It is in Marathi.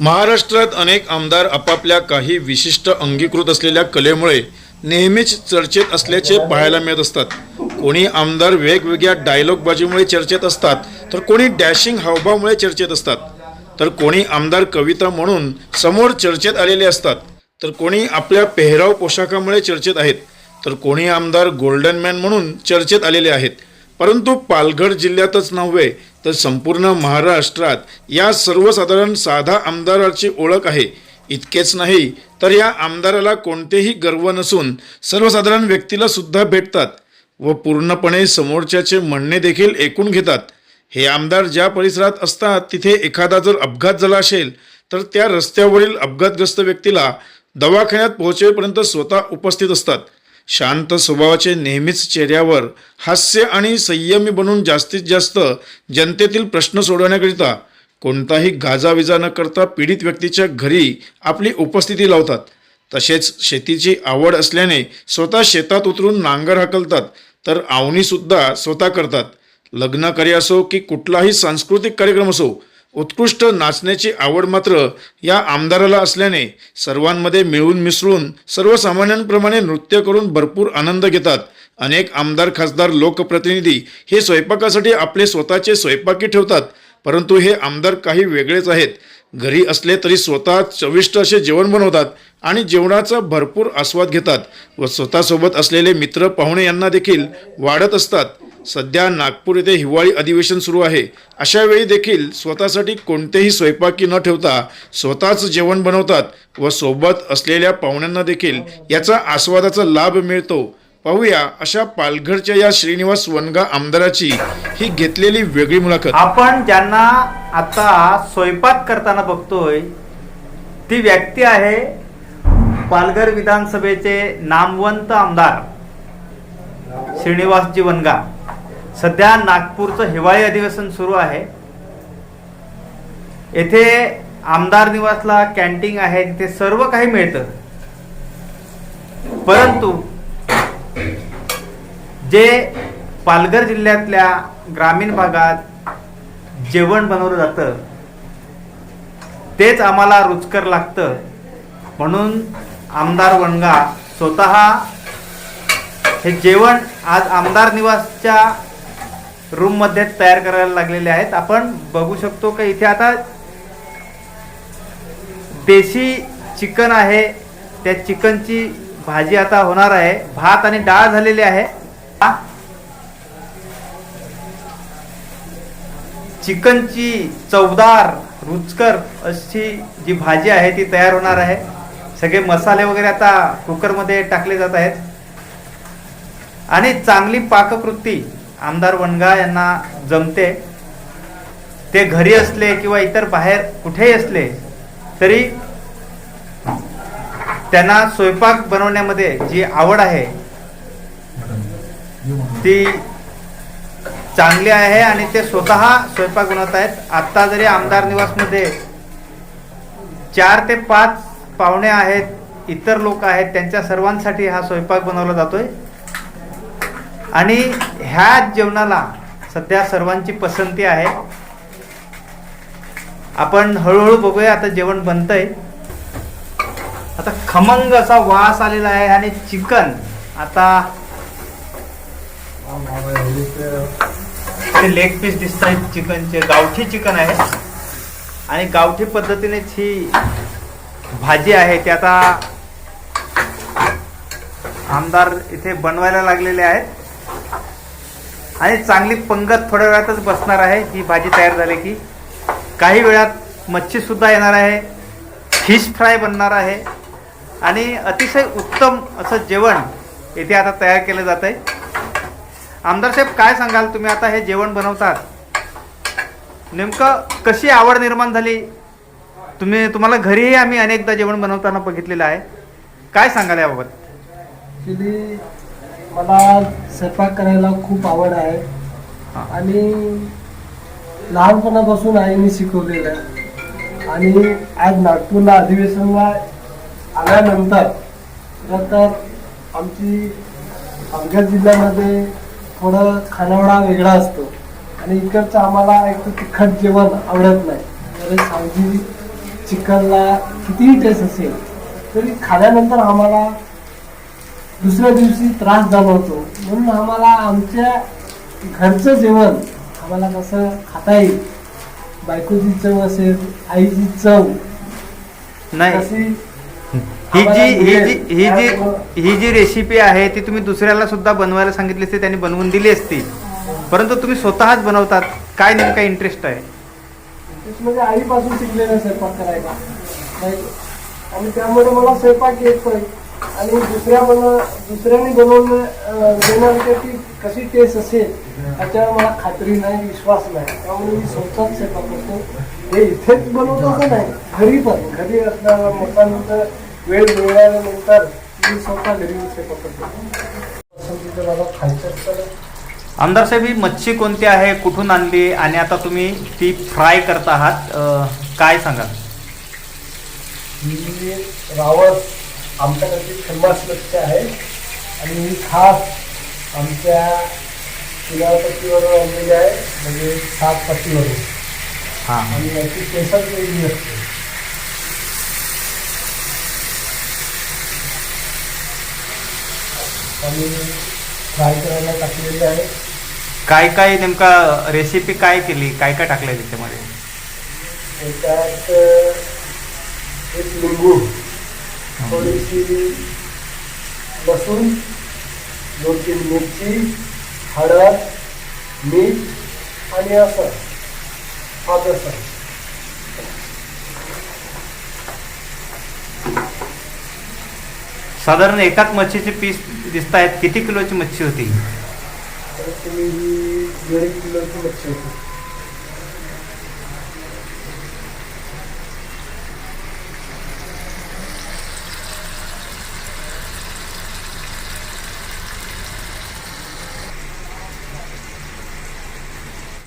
महाराष्ट्रात अनेक आमदार आपापल्या काही विशिष्ट अंगीकृत असलेल्या कलेमुळे नेहमीच चर्चेत असल्याचे पाहायला मिळत असतात. कोणी आमदार वेगवेगळ्या डायलॉगबाजीमुळे चर्चेत असतात तर कोणी डॅशिंग हावभावमुळे चर्चेत असतात. तर कोणी आमदार कविता म्हणून समोर चर्चेत आलेले असतात तर कोणी आपल्या पेहराव पोशाखामुळे चर्चेत आहेत तर कोणी आमदार गोल्डन मॅन म्हणून चर्चेत आलेले आहेत. परंतु पालघर जिल्ह्यातच नव्हे तर संपूर्ण महाराष्ट्रात या सर्वसाधारण साधा आमदाराची ओळख आहे. इतकेच नाही तर या आमदाराला कोणतेही गर्व नसून सर्वसाधारण व्यक्तीला सुद्धा भेटतात व पूर्णपणे समोरच्याचे म्हणणे देखील ऐकून घेतात. हे आमदार ज्या परिसरात असतात तिथे एखादा जर अपघात झाला असेल तर त्या रस्त्यावरील अपघातग्रस्त व्यक्तीला दवाखान्यात पोहोचेपर्यंत स्वतः उपस्थित असतात. शांत स्वभावाचे नेहमीच चेहऱ्यावर हास्य आणि संयमी बनून जास्तीत जास्त जनतेतील प्रश्न सोडवण्याकरिता कोणताही गाजाविजा न करता पीडित व्यक्तीच्या घरी आपली उपस्थिती लावतात. तसेच शेतीची आवड असल्याने स्वतः शेतात उतरून नांगर हाकलतात तर आवणीसुद्धा स्वतः करतात. लग्नकार्य असो की कुठलाही सांस्कृतिक कार्यक्रम असो उत्कृष्ट नाचण्याची आवड मात्र या आमदाराला असल्याने सर्वांमध्ये मिळून मिसळून सर्वसामान्यांप्रमाणे नृत्य करून भरपूर आनंद घेतात. अनेक आमदार खासदार लोकप्रतिनिधी हे स्वयंपाकासाठी आपले स्वतःचे स्वयंपाकी ठेवतात. परंतु हे आमदार काही वेगळेच आहेत. घरी असले तरी स्वतः चविष्ट असे जेवण बनवतात आणि जेवणाचा भरपूर आस्वाद घेतात व स्वतःसोबत असलेले मित्र पाहुणे यांना देखील वाढत असतात. सध्या नागपूर येथे हिवाळी अधिवेशन सुरू आहे. अशा वेळी देखील स्वतःसाठी कोणतेही स्वयंपाकी न ठेवता स्वतःच जेवण बनवतात व सोबत असलेल्या पाहुण्यांना देखील याचा आस्वादाचा लाभ मिळतो. पाहूया अशा पालघरच्या या श्रीनिवास वनगा आमदाराची ही घेतलेली वेगळी मुलाखत. आपण ज्यांना आता स्वयंपाक करताना बघतोय ती व्यक्ती आहे पालघर विधानसभेचे नामवंत आमदार श्रीनिवासजी वनगा. सध्या नागपूरचं हिवाळी अधिवेशन सुरू आहे. येथे आमदार निवासला कॅन्टीन आहे तिथे सर्व काही मिळतं. परंतु जे पालघर जिल्ह्यातल्या ग्रामीण भागात जेवण बनवलं जातं तेच आम्हाला रुचकर लागतं. म्हणून आमदार वणगा स्वतः हे जेवण आज आमदार निवासच्या रूममध्ये तयार करायला लागलेले आहेत. आपण बघू शकतो का इथे आता देशी चिकन आहे. त्या चिकनची भाजी आता होणार आहे. भात आणि डाळ झालेली आहे. चिकनची चवदार रुचकर अशी जी भाजी आहे ती तयार होणार आहे. सगळे मसाले वगैरे आता कुकरमध्ये टाकले जात आहेत. आणि चांगली पाककृती. आमदार वनगा यांना जमते. ते घरी असले किंवा इतर बाहेर कुठेही असले तरी त्यांना स्वयंपाक बनवण्यामध्ये जी आवड आहे ती चांगली आहे आणि ते स्वतः स्वयंपाक बनवत आहेत. आत्ता जरी आमदार निवासमध्ये चार ते पाच पाहुणे आहेत इतर लोक आहेत त्यांच्या सर्वांसाठी हा स्वयंपाक बनवला जातोय. आणि ह्या जेवणाला सध्या सर्वांची पसंती आहे. आपण हळूहळू बघूया आता जेवण बनतंय. आता खमंग असा वास आलेला आहे आणि चिकन. आता ते लेग पीस दिसत आहेत चिकनचे. गावठी चिकन आहे. आणि गावठी पद्धतीनेच ही भाजी आहे. ती आता आमदार इथे बनवायला लागलेले आहेत. आणि चांगली पंगत थोड्या वेळातच बसणार आहे. ही भाजी तयार झाली की काही वेळात मच्छीसुद्धा येणार आहे. फिश फ्राय बनणार आहे. आणि अतिशय उत्तम असं जेवण येथे आता तयार केलं जात आहे आमदार साहेब काय सांगाल? तुम्ही आता हे जेवण बनवतात. नेमकं कशी आवड निर्माण झाली? तुम्ही तुम्हाला घरीही आम्ही अनेकदा जेवण बनवताना बघितलेलं आहे. काय सांगाल याबाबत? मला स्वयंपाक करायला खूप आवड आहे. आणि लहानपणापासून आईने शिकवलेलं आहे. आणि आज नागपूरला अधिवेशनला आल्यानंतर खरं तर आमची पालघर जिल्ह्यामध्ये थोडं खानावडा वेगळा असतो. आणि इकडचं आम्हाला एक तर तिखट जेवण आवडत नाही. तर सावजी चिकनला कितीही टेस्ट असेल तरी खाल्यानंतर आम्हाला दुसऱ्या दिवशी त्रास जाणवतो म्हणून आम्हाला आमच्या घरचं जेवण आम्हाला कसं खाता येईल? बायकोची चव असेल आईची चव नाही. ही जी ही जी ही जी ही जी रेसिपी आहे ती तुम्ही दुसऱ्याला सुद्धा बनवायला सांगितली असती त्यांनी बनवून दिली असती. परंतु तुम्ही स्वतःच बनवतात. काय नेमका इंटरेस्ट आहे? म्हणजे आईपासून शिकलेलं स्वयंपाक करायला. आणि त्यामुळे मला स्वयंपाक येतोय आणि दुसऱ्या बन दुसऱ्याने बनवून त्याची कशी टेस्ट असेल त्याच्यावर मला खात्री नाही विश्वास नाही. त्यामुळे मी स्वतःच स्वयंपाक करतो. हे इथेच बनवतो असं नाही घरी पण. घरी असल्यावर मोठ्यानंतर वेळ मिळाल्यानंतर मी स्वतः घरी स्वयंपाक करतो. मला खायचं तर आमदार साहेब ही मच्छी कोणती आहे कुठून आणली आणि आता तुम्ही ती फ्राय करत आहात काय सांगाल? ही रावस आमच्याकडची फेमस मच्छी आहे आणि ही खास आमच्या किनारपट्टीवरून आणलेली आहे. म्हणजे सात पट्टीवरून. हां. आणि याची केसर वेगळी असते. आणि फ्राय करायला टाकलेली आहे. काय काय नेमका रेसिपी काय केली? काय काय टाकलंय त्याच्यामध्ये? त्याच्यात एक लिंबू थोडीशी लसूण दोन तीन मिरची हळद मीठ आणि असं असं साधारण एकाच मच्छीचे पीस दिसत आहेत किती किलोची मच्छी होती? तर तुम्ही ही दीड किलोची मच्छी होती.